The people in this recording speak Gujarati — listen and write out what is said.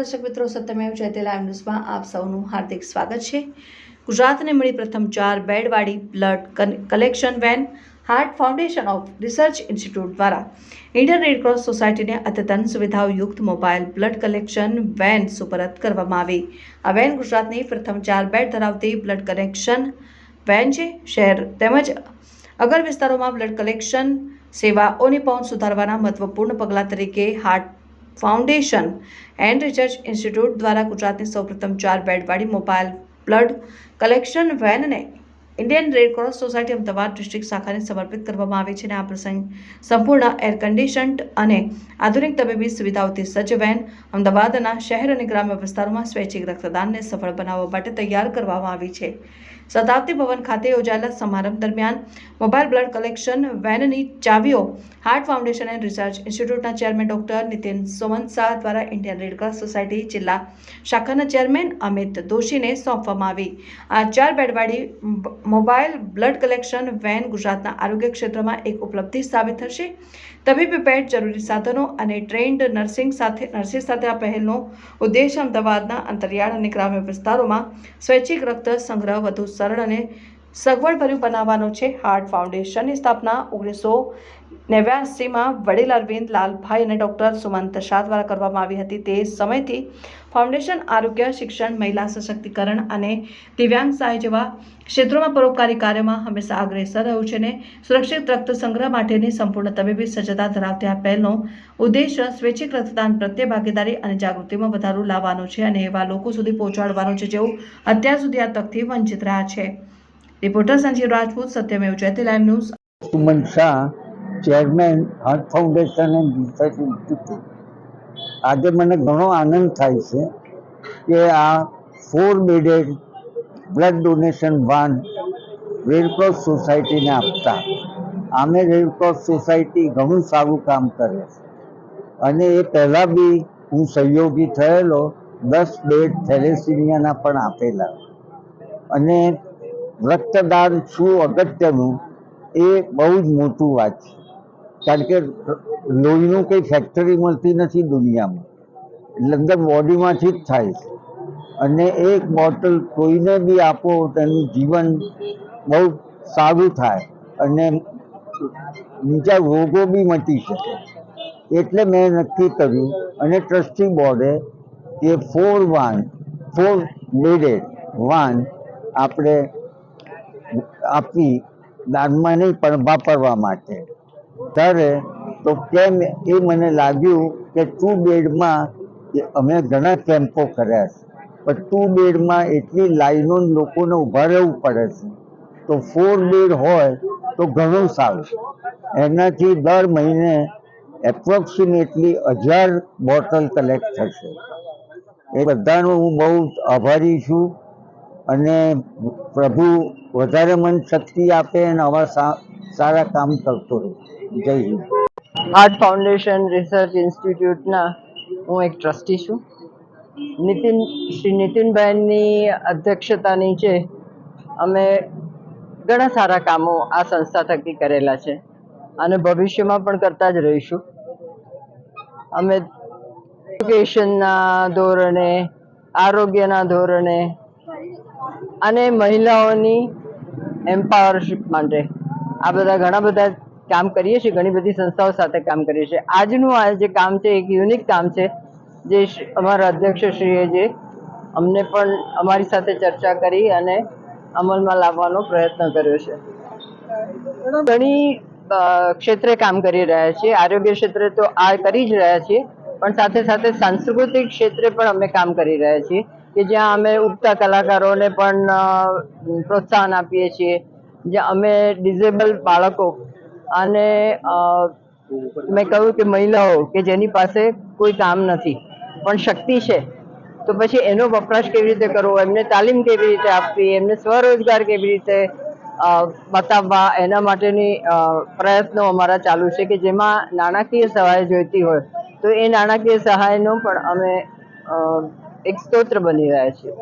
દર્શક મિત્રો, સત્યમેવ જયતે લાઈવ ન્યૂઝમાં આપ સૌનું હાર્દિક સ્વાગત છે. ગુજરાતને મળી પ્રથમ ચાર બેડવાળી blood collection van heart foundation of research institute દ્વારા ઇન્ડિયન રેડક્રોસ સોસાયટીને અદ્યતન સુવિધાઓયુક્ત મોબાઈલ બ્લડ કલેક્શન વેન સુપરત કરવામાં આવી. આ વેન ગુજરાતની પ્રથમ ચાર બેડ ધરાવતી બ્લડ કલેક્શન વેન છે. શહેર તેમજ અગર વિસ્તારોમાં બ્લડ કલેક્શન સેવાઓની પહોંચ સુધારવાના મહત્વપૂર્ણ પગલાં તરીકે heart foundation and research institute દ્વારા ગુજરાતની સૌપ્રથમ ચાર બેડવાળી mobile blood collection વેનને Indian Red Cross society Ahmedabad district શાખાને સમર્પિત કરવામાં આવી છે અને આ પ્રસંગ સંપૂર્ણ એર કન્ડિશન્ડ અને આધુનિક તબીબી સુવિધાઓથી સજ્જ વેન અમદાવાદના શહેર અને ગ્રામ્ય વિસ્તારોમાં સ્વૈચ્છિક રક્તદાનને સફળ બનાવવા માટે તૈયાર કરવામાં આવી છે. શતાબ્દી ભવન ખાતે યોજાયેલા સમારંભ દરમિયાન મોબાઈલ બ્લડ કલેક્શન વેનની ચાવીઓ હાર્ટ ફાઉન્ડેશન એન્ડ રિસર્ચ ઇન્સ્ટિટ્યૂટના ચેરમેન ડોક્ટર નીતિન શાહ દ્વારા ઇન્ડિયન રેડક્રોસ સોસાયટી જિલ્લા શાખાના ચેરમેન અમિત દોશીને સોંપવામાં આવી. આ ચાર બેડવાળી મોબાઈલ બ્લડ કલેક્શન વેન ગુજરાતના આરોગ્ય ક્ષેત્રમાં એક ઉપલબ્ધિ સાબિત થશે. તબીબી પેટ જરૂરી સાધનો અને ટ્રેન્ડ નર્સિંગ સાથે નર્સિસ સાથે આ પહેલનો ઉદ્દેશ અમદાવાદના અંતરિયાળ અને ગ્રામ્ય વિસ્તારોમાં સ્વૈચ્છિક રક્ત સંગ્રહ વધુ સરળ અને સગવડભર્યું બનાવવાનો છે. હાર્ટ ફાઉન્ડેશનની સ્થાપના ઓગણીસો નેવ્યાસીમાં વડીલ અરવિંદ લાલભાઈ અને ડૉક્ટર સુમંત શાહ દ્વારા કરવામાં આવી હતી. તે સમયથી ફાઉન્ડેશન આરોગ્ય, શિક્ષણ, મહિલા સશક્તિકરણ અને દિવ્યાંગ સહાય જેવા ક્ષેત્રોમાં પરોપકારી કાર્યમાં હંમેશા અગ્રેસર રહ્યું છે અને સુરક્ષિત રક્ત સંગ્રહ માટેની સંપૂર્ણ તબીબી સજ્જતા ધરાવતી આ પહેલનો ઉદ્દેશ સ્વૈચ્છિક રક્તદાન પ્રત્યે ભાગીદારી અને જાગૃતિમાં વધારો લાવવાનો છે અને એવા લોકો સુધી પહોંચાડવાનો છે જેઓ અત્યાર સુધી આ તકથી વંચિત રહ્યા છે. Reporter Sanjeev Rajput Satyamev Jayate live news Suman Shah chairman heart foundation and research institute આજે મને ઘણો આનંદ થાય છે કે આ four bedded blood donation van red cross સોસાયટીને આપતા. આમે રેડક્રોસ સોસાયટી ઘણું સારું કામ કરે છે. અને એ પહેલાં બી હું સહયોગી થયેલો, દસ બેડ થેલેસીમિયાના પણ આપેલા. અને રક્તદાન શું અગત્યનું, એ બહુ જ મોટું વાત છે. કારણ કે લોહીનું કંઈ ફેક્ટરી મળતી નથી દુનિયામાં. એટલે અંદર બોડીમાંથી જ થાય છે. અને એક બોટલ કોઈને બી આપો તેનું જીવન બહુ સારું થાય. અને બીજા રોગો બી મટી શકે. એટલે મેં નક્કી કર્યું, અને ટ્રસ્ટી બોર્ડે કે four van four bedded van આપણે આપી દાનમાં નહીં, પણ વાપરવા માટે. ત્યારે તો કેમ એ મને લાગ્યું કે ટુ બેડમાં અમે ઘણા કેમ્પો કર્યા છે, પણ ટુ બેડમાં એટલી લાઈનો લોકોને ઊભા રહેવું પડે છે. તો ફોર બેડ હોય તો ઘણું સારું. એનાથી દર મહિને એપ્રોક્સિમેટલી હજાર બોટલ કલેક્ટ થશે. એ બધાનો હું બહુ આભારી છું. અને પ્રભુ વધારે મન શક્તિ આપે અને આવા સારા કામ કરતો રહે. Jai Hind. Heart foundation research ઇન્સ્ટિટ્યૂટના હું એક ટ્રસ્ટી છું. નીતિન, શ્રી નીતિનભાઈની અધ્યક્ષતા નીચે અમે ઘણા સારા કામો આ સંસ્થા થકી કરેલા છે અને ભવિષ્યમાં પણ કરતા જ રહીશું. અમે એજ્યુકેશનના ધોરણે, આરોગ્યના ધોરણે અને મહિલાઓની એમ્પાવરશિપ માટે. આ બધા ઘણા બધા કામ કરીએ છીએ, ઘણી બધી સંસ્થાઓ સાથે કામ કરીએ છીએ. આજનું આ જે કામ છે, એક યુનિક કામ છે, જે અમારા અધ્યક્ષશ્રીએ જે અમને પણ અમારી સાથે ચર્ચા કરી અને અમલમાં લાવવાનો પ્રયત્ન કર્યો છે. ઘણી ક્ષેત્રે કામ કરી રહ્યા છીએ. આરોગ્ય ક્ષેત્રે તો આ કરી જ રહ્યા છીએ, પણ સાથે સાથે સાંસ્કૃતિક ક્ષેત્રે પણ અમે કામ કરી રહ્યા છીએ. કે જ્યાં અમે ઉગતા કલાકારોને પણ પ્રોત્સાહન આપીએ છીએ. જ્યાં અમે ડિઝેબલ બાળકો અને મેં કહ્યું કે મહિલાઓ કે જેની પાસે કોઈ કામ નથી, પણ શક્તિ છે, તો પછી એનો વપરાશ કેવી રીતે કરવો? એમને તાલીમ કેવી રીતે આપવી? એમને સ્વરોજગાર કેવી રીતે બતાવવા? એના માટેની પ્રયત્નો અમારા ચાલુ છે કે જેમાં નાણાકીય સહાય જોઈતી હોય. તો એ નાણાકીય સહાયનો પણ અમે એક સ્ત્રોત્ર બની રહ્યા છીએ